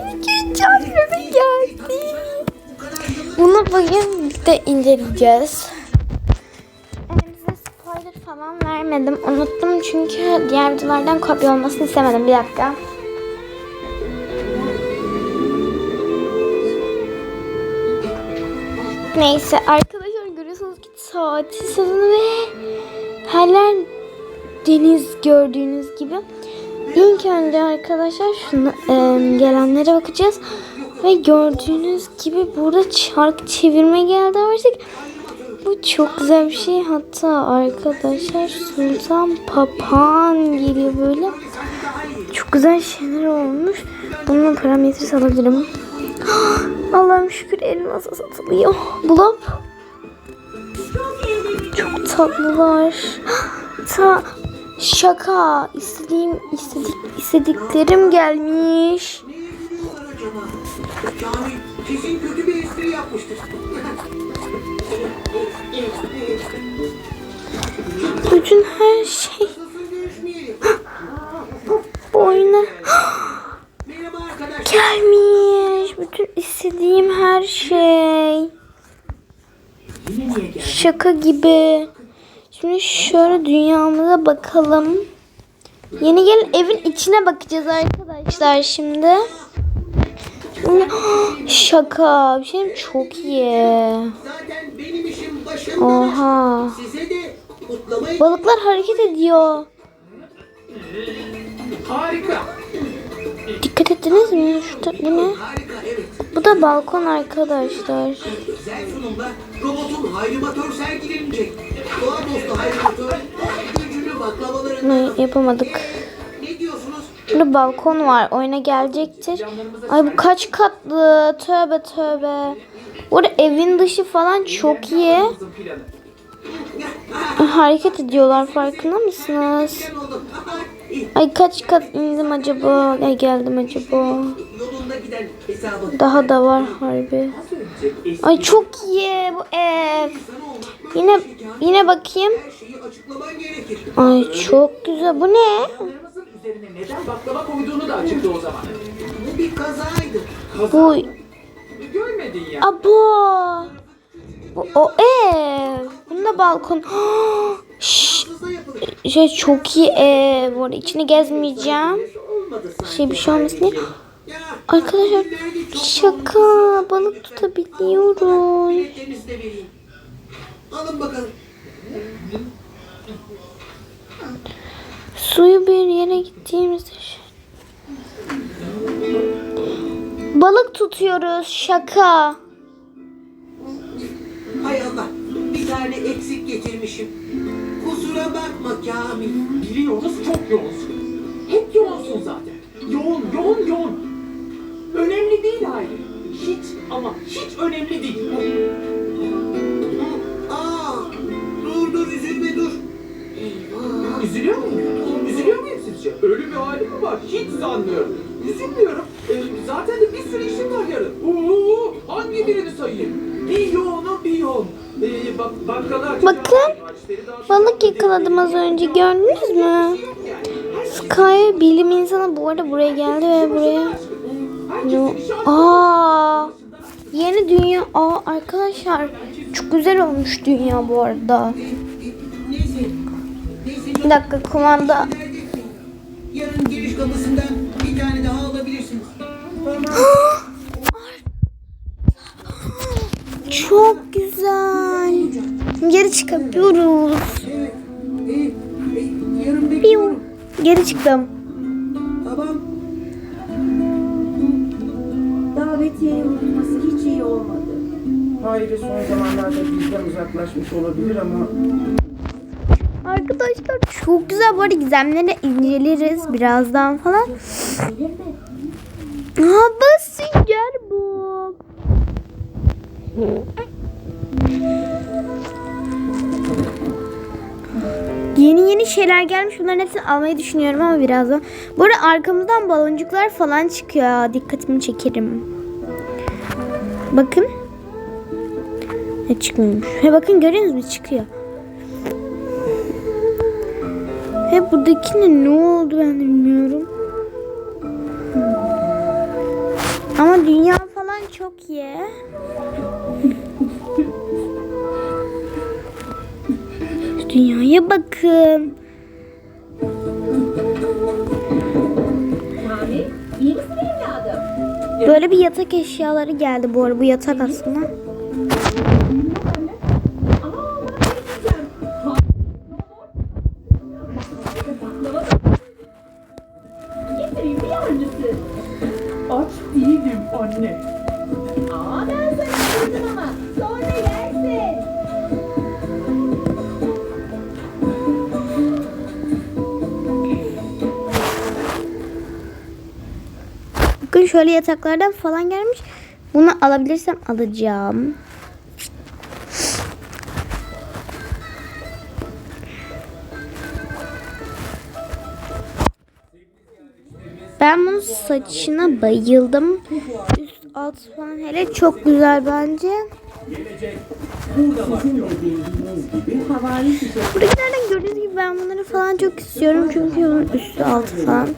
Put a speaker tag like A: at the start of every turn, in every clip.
A: Yeni güncel bebe geldi. Bunu bugün de inceleyeceğiz. Spoiler falan vermedim. Unuttum çünkü diğer videolardan kopya olmasını istemedim. Bir dakika. Neyse arkadaşlar görüyorsunuz ki tatil sezonu ve her deniz gördüğünüz gibi. İlk önce arkadaşlar şunu, e, gelenlere bakacağız. Ve gördüğünüz gibi burada çark çevirme geldi artık. Bu çok güzel bir şey. Hatta arkadaşlar Sultan Papağan geliyor böyle. Çok güzel şeyler olmuş. Bunun parametresi alabilirim. Allah'ım şükür elmasa satılıyor. Bulap. Çok tatlılar. Ta şaka. İstediğim istedik istediklerim gelmiş. Bütün her şey bu gelmiş. Bütün istediğim her şey. Şaka gibi. Şimdi şöyle dünyamıza bakalım. Yeni gelen evin içine bakacağız arkadaşlar şimdi. Şaka. Bir şey mi? çok iyi. Oha. Balıklar hareket ediyor.
B: Harika.
A: Dikkat ettiniz mi? Şurada bu ne? Bu da balkon arkadaşlar.
B: Özel sunumda robotun hayrimatör sergilenecek. Doğa dostu hayrimatör gücünü baklavalarında...
A: Bunu yapamadık. Burada balkon var. Oyuna gelecektir. Ay bu kaç katlı? Tövbe tövbe. Burada evin dışı falan çok iyi. Hareket ediyorlar farkında mısınız? Ay kaç kat indim acaba? Ay geldim acaba? Daha da var harbi. Ay çok iyi bu ev. Yine yine bakayım. Ay çok güzel. Bu ne?
B: Bu bir
A: abo. Bu o ev. Bunda balkon.
B: Yapılır.
A: şey çok iyi ev. Bu arada içini gezmeyeceğim. Şey bir şey olmasın diye. Arkadaşlar şaka balık tutabiliyoruz.
B: Alın bakalım.
A: Suyu bir yere gittiğimizde ş- balık tutuyoruz şaka.
B: Hay Allah. Bir tane eksik getirmişim. Bakma Kamil.
C: Biliyoruz çok yoğunsun. Hep yoğunsun zaten. Yoğun, yoğun, yoğun. Önemli değil ayrı. Hiç ama hiç önemli değil.
B: Aa, dur dur üzülme dur. Eyvah.
C: Üzülüyor muyum? Üzülüyor muyum sizce? Öyle bir hali mi var? Hiç sanmıyorum. Üzülmüyorum. Ee, zaten de bir sürü işim var yarın. Oo, hangi birini sayayım? Bir yoğun.
A: Bakın. Balık yakaladım az önce gördünüz mü? Sky bilim insanı bu arada buraya geldi ve buraya Yo- Aa, yeni dünya. Aa arkadaşlar çok güzel olmuş dünya bu arada. Bir dakika kumanda.
B: Yarın giriş kapısından bir tane daha alabilirsiniz.
A: Çok güzel. Geri çıkabiliyoruz. Piu. Geri çıktım.
B: Tamam.
D: Davetiyeyi unutması hiç iyi olmadı.
E: Hayri son zamanlarda bizden uzaklaşmış olabilir ama
A: Arkadaşlar çok güzel. Bu arada gizemleri inceleriz birazdan falan. Aa sünger bu. Yeni yeni şeyler gelmiş. Bunların hepsini almayı düşünüyorum ama birazdan. Bu arada arkamızdan baloncuklar falan çıkıyor. Dikkatimi çekerim. Bakın. Ne çıkmıyormuş. He bakın görüyor musunuz? Çıkıyor. He buradakine ne oldu ben bilmiyorum. Ama dünya falan çok iyi. Şu Dünyaya bakın. Böyle bir yatak eşyaları geldi bu arada. Bu yatak aslında.
C: Aç değilim anne.
A: Şöyle yataklardan falan gelmiş. Bunu alabilirsem alacağım. Ben bunun saçına bayıldım. Üst alt falan hele çok güzel bence. Buradakilerden gördüğünüz gibi ben bunları falan çok istiyorum. Çünkü bunun üstü altı falan.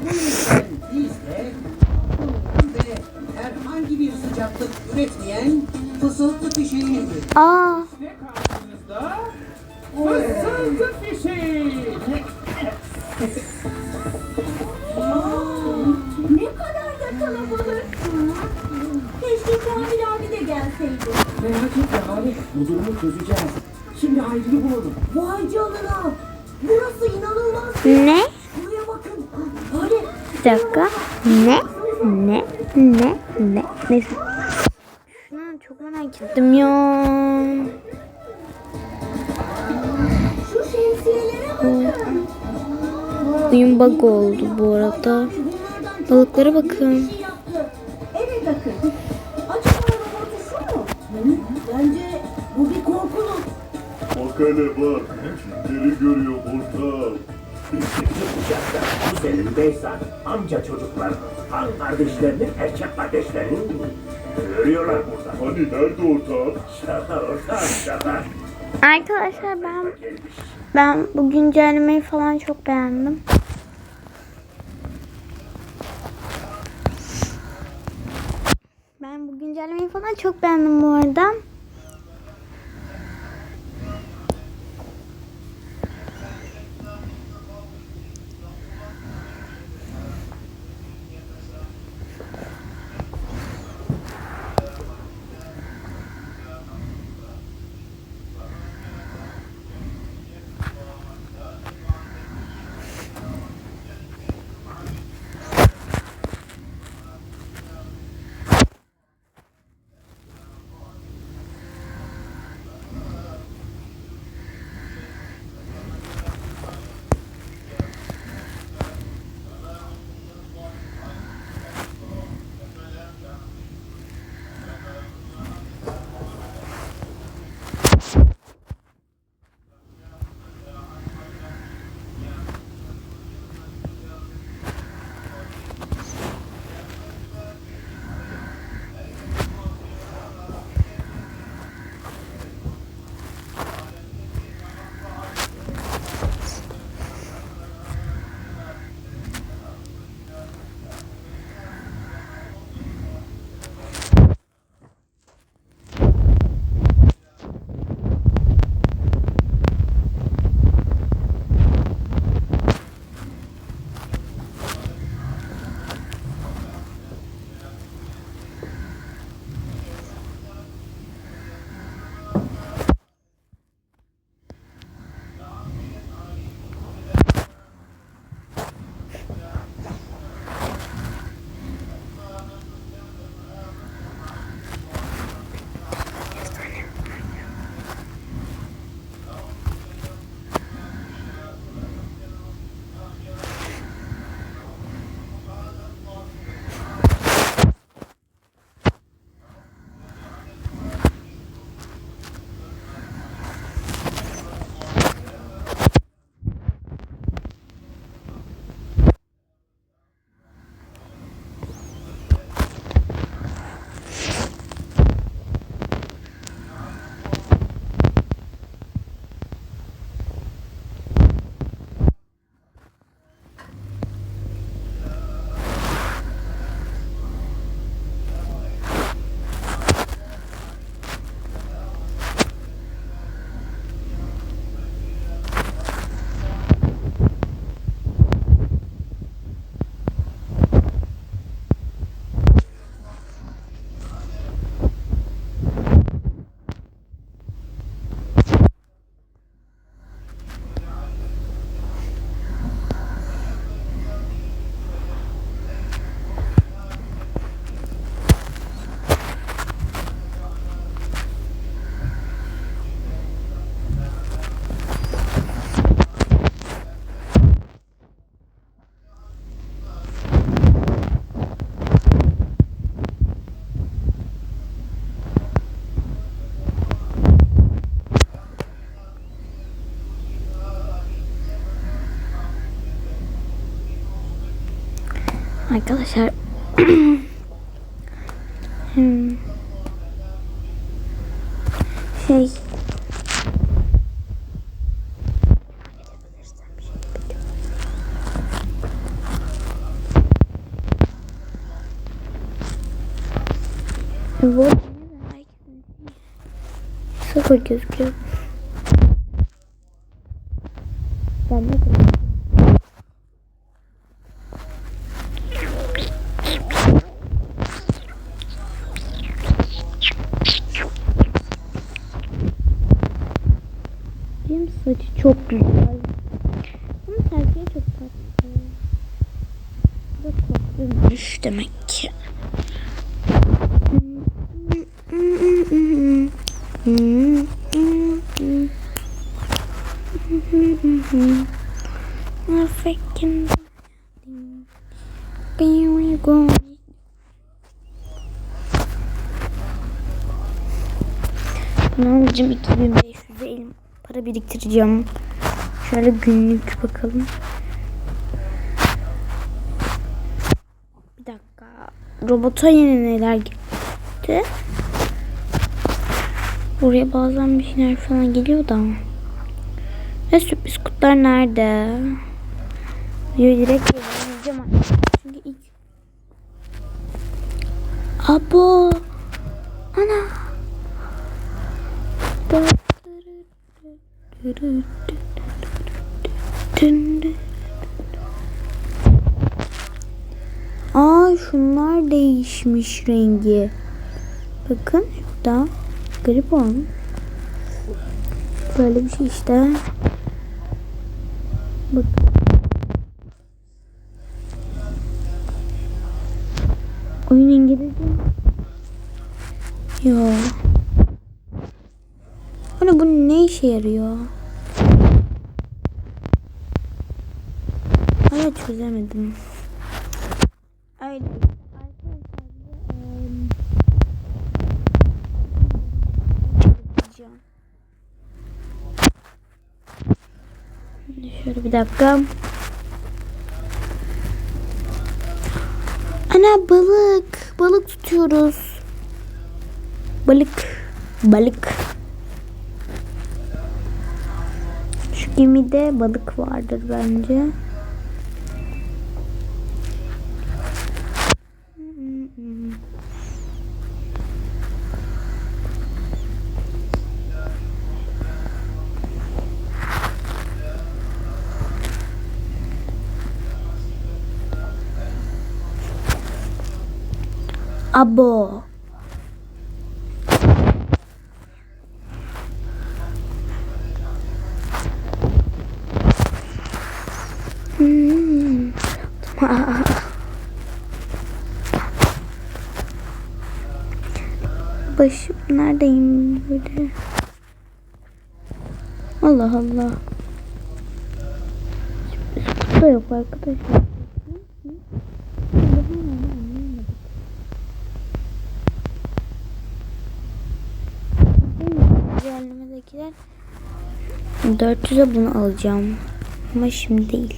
B: Herhangi bir sıcaklık üretmeyen fısıltı fişeğidir.
A: Aa,
C: Ne karşınızda? Fısıltı fişeği.
D: Ne kadar da kalabalık. Keşke Kamil abi de gelseydi.
E: Merak etme abi. Bu durumu çözeceğiz. Şimdi ayrıyı bulalım.
D: Vay canına. Burası inanılmaz.
A: ne?
D: Buraya bakın. Hadi.
A: Bir dakika. Ne? Ne? Ne? Ne? Neyse. Şunu çok merak ettim ya.
D: Şu şemsiyelere.
A: Oyun bug oldu bu arada. Balıklara bakın.
D: şey yaptı. Evet bakın. Bence bu bir korkuluk.
F: Bak hele bak. Kimleri görüyor ortağım.
G: Bu senin Beysan, amca çocuklar, han kardeşlerinin erkek kardeşlerini görüyorlar burada.
F: Hani nerede ortağım?
G: Şaka orta şaka.
A: Arkadaşlar ben ben bu güncellemeyi falan çok beğendim. Ben bu güncellemeyi falan çok beğendim bu arada. Arkadaşlar şey Bu sıfır gözüküyor. Ben de çok güzel. Ama sergiye çok tatlı. Bu tatlıymış demek ki. African Here go. Bunun için 2500 elim para biriktireceğim. Şöyle günlük bakalım. Bir dakika. Robota yine neler gitti? Buraya bazen bir şeyler falan geliyor da. Ve sürpriz kutular nerede? Diyor direkt yazacağım. Çünkü ilk... Abo! Ana! Aa şunlar değişmiş rengi. Bakın şurada. Garip olmuş. Böyle bir şey işte. Bak. Oyun İngilizce. Yo. İşe yarıyor? Hala çözemedim. Öyle. Şöyle bir dakika. Ana balık. Balık tutuyoruz. Balık. Balık. Gemide balık vardır bence. Abo. Neredeyim böyle? Allah Allah. Kutu yok arkadaşlar. Güzellemedekiler 400'e bunu alacağım. Ama şimdi değil.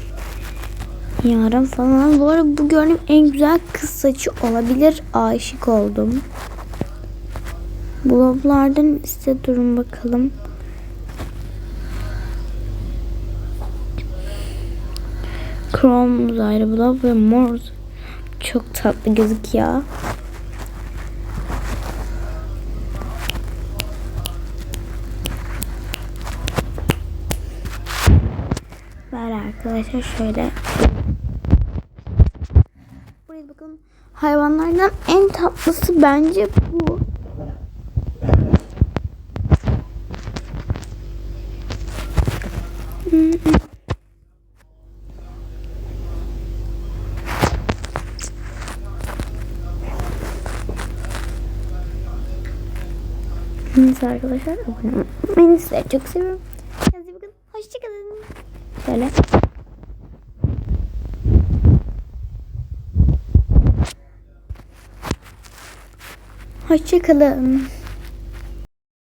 A: Yarın falan. Bu arada bu gördüğüm en güzel kız saçı olabilir. Aşık oldum. Bloblardan iste durun bakalım. Chrome uzaylı blob ve mor çok tatlı gözüküyor. Ver arkadaşlar şöyle. Buraya bakalım. Hayvanlardan en tatlısı bence bu. Neyse arkadaşlar abone olmayı. Sizleri çok seviyorum. Kendinize bakın. Hoşçakalın. Şöyle. Hoşçakalın.